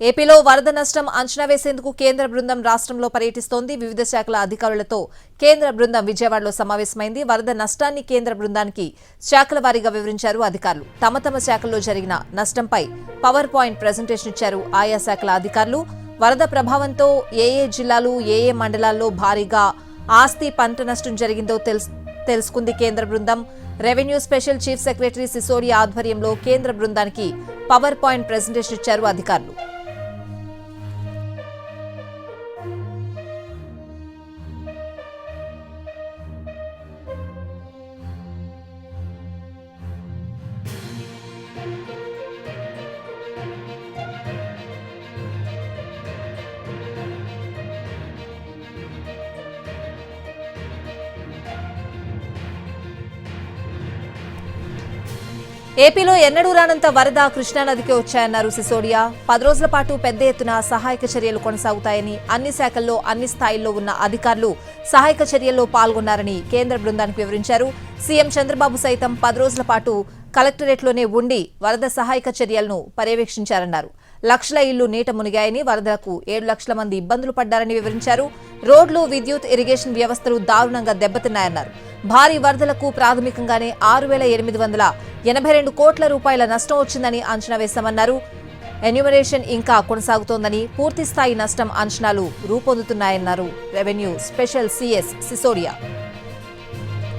ఏపీలో వరద నష్టం అంచనా వేసేందుకు కేంద్ర బృందం రాష్ట్రంలో పర్యటిస్తోంది. వివిధ శాఖల అధికారులతో కేంద్ర బృందం విజయవాడలో సమావేశమైంది. వరద నష్టాన్ని కేంద్ర బృందానికి శాఖల వారీగా వివరించారు అధికారులు. తమ తమ శాఖల్లో జరిగిన నష్టంపై పవర్ పాయింట్ ప్రజెంటేషన్ ఇచ్చారు ఆయా శాఖల అధికారులు. వరద ప్రభావంతో ఏ ఏ జిల్లాలు ఏ ఏ మండలాల్లో భారీగా ఆస్తి పంట నష్టం జరిగిందో తెలుసుకుంది కేంద్ర బృందం. Revenue special chief secretary Sisodia ఆధ్వర్యంలో కేంద్ర బృందానికి పవర్ పాయింట్ ప్రెజెంటేషన్ ఇచ్చారు అధికారులు. ఏపీలో ఎన్నడూ రానంత వరద కృష్ణానదికి వచ్చాయన్నారు సిసోడియా. పది రోజుల పాటు పెద్ద ఎత్తున సహాయక చర్యలు కొనసాగుతాయని అన్ని శాఖల్లో అన్ని స్థాయిల్లో ఉన్న అధికారులు సహాయక చర్యల్లో పాల్గొన్నారని కేంద్ర బృందానికి వివరించారు. సీఎం చంద్రబాబు సైతం పది రోజుల పాటు కలెక్టరేట్లోనే ఉండి వరద సహాయక చర్యలను పర్యవేక్షించారన్నారు. లక్షల ఇళ్ళు నీట మునిగాయని వరదలకు ఏడు లక్షల మంది ఇబ్బందులు పడ్డారని వివరించారు. రోడ్లు విద్యుత్ ఇరిగేషన్ వ్యవస్థలు దారుణంగా దెబ్బతిన్నాయన్నారు. భారీ వరదలకు ప్రాథమికంగానే ఆరు వేల ఎనిమిది వందల ఎనభై రెండు కోట్ల రూపాయల నష్టం వచ్చిందని అంచనా వేశామన్నారు. ఎన్యూమరేషన్ ఇంకా కొనసాగుతోందని పూర్తిస్థాయి నష్టం అంచనాలు రూపొందుతున్నాయన్నారు. Revenue special CS Sisodia.